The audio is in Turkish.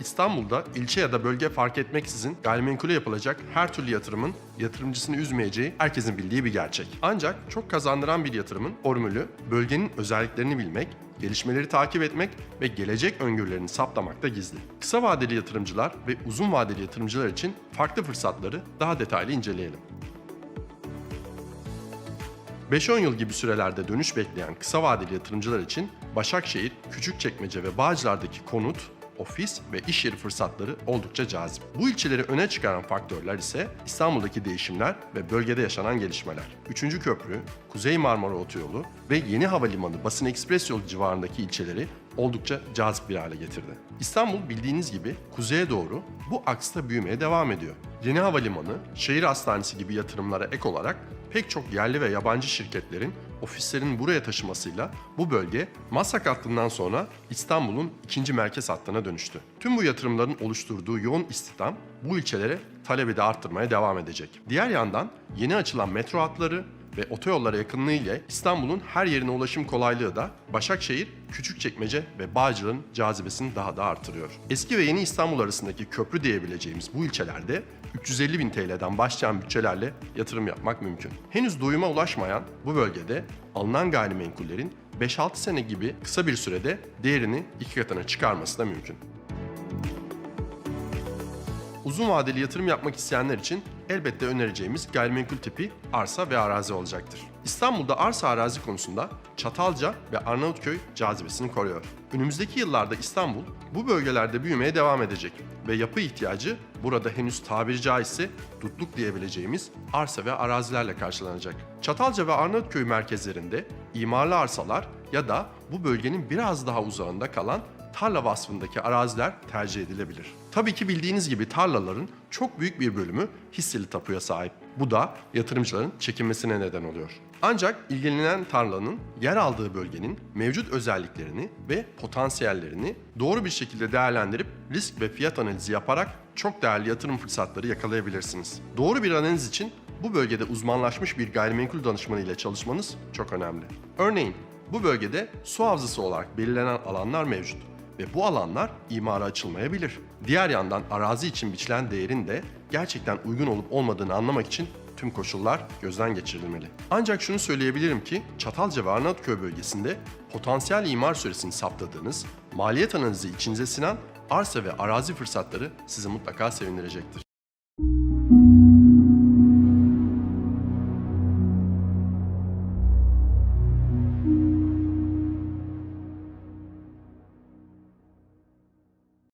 İstanbul'da ilçe ya da bölge fark etmeksizin gayrimenkule yapılacak her türlü yatırımın yatırımcısını üzmeyeceği herkesin bildiği bir gerçek. Ancak çok kazandıran bir yatırımın formülü bölgenin özelliklerini bilmek, gelişmeleri takip etmek ve gelecek öngörülerini saptamakta gizli. Kısa vadeli yatırımcılar ve uzun vadeli yatırımcılar için farklı fırsatları daha detaylı inceleyelim. 5-10 yıl gibi sürelerde dönüş bekleyen kısa vadeli yatırımcılar için Başakşehir, Küçükçekmece ve Bağcılar'daki konut, ofis ve iş yeri fırsatları oldukça cazip. Bu ilçeleri öne çıkaran faktörler ise İstanbul'daki değişimler ve bölgede yaşanan gelişmeler. 3. Köprü, Kuzey Marmara Otoyolu ve Yeni Havalimanı Basın Ekspres Yolu civarındaki ilçeleri oldukça cazip bir hale getirdi. İstanbul bildiğiniz gibi kuzeye doğru bu aksta büyümeye devam ediyor. Yeni havalimanı, şehir hastanesi gibi yatırımlara ek olarak pek çok yerli ve yabancı şirketlerin ofislerin buraya taşımasıyla bu bölge Masak hattından sonra İstanbul'un ikinci merkez hattına dönüştü. Tüm bu yatırımların oluşturduğu yoğun istihdam bu ilçelere talebi de arttırmaya devam edecek. Diğer yandan yeni açılan metro hatları ve otoyollara yakınlığı ile İstanbul'un her yerine ulaşım kolaylığı da Başakşehir, Küçükçekmece ve Bağcılar'ın cazibesini daha da artırıyor. Eski ve yeni İstanbul arasındaki köprü diyebileceğimiz bu ilçelerde 350 bin TL'den başlayan bütçelerle yatırım yapmak mümkün. Henüz doyuma ulaşmayan bu bölgede alınan gayrimenkullerin 5-6 sene gibi kısa bir sürede değerini iki katına çıkarması da mümkün. Uzun vadeli yatırım yapmak isteyenler için elbette önereceğimiz gayrimenkul tipi arsa ve arazi olacaktır. İstanbul'da arsa arazi konusunda Çatalca ve Arnavutköy cazibesini koruyor. Önümüzdeki yıllarda İstanbul bu bölgelerde büyümeye devam edecek ve yapı ihtiyacı burada henüz tabiri caizse dutluk diyebileceğimiz arsa ve arazilerle karşılanacak. Çatalca ve Arnavutköy merkezlerinde imarlı arsalar ya da bu bölgenin biraz daha uzağında kalan tarla vasfındaki araziler tercih edilebilir. Tabii ki bildiğiniz gibi tarlaların çok büyük bir bölümü hisseli tapuya sahip. Bu da yatırımcıların çekinmesine neden oluyor. Ancak ilgilenen tarlanın yer aldığı bölgenin mevcut özelliklerini ve potansiyellerini doğru bir şekilde değerlendirip risk ve fiyat analizi yaparak çok değerli yatırım fırsatları yakalayabilirsiniz. Doğru bir analiz için bu bölgede uzmanlaşmış bir gayrimenkul danışmanı ile çalışmanız çok önemli. Örneğin bu bölgede su havzası olarak belirlenen alanlar mevcut ve bu alanlar imara açılmayabilir. Diğer yandan arazi için biçilen değerin de gerçekten uygun olup olmadığını anlamak için tüm koşullar gözden geçirilmeli. Ancak şunu söyleyebilirim ki Çatalca ve Arnavutköy bölgesinde potansiyel imar süresini saptadığınız, maliyet analizi içinize sinen arsa ve arazi fırsatları sizi mutlaka sevindirecektir.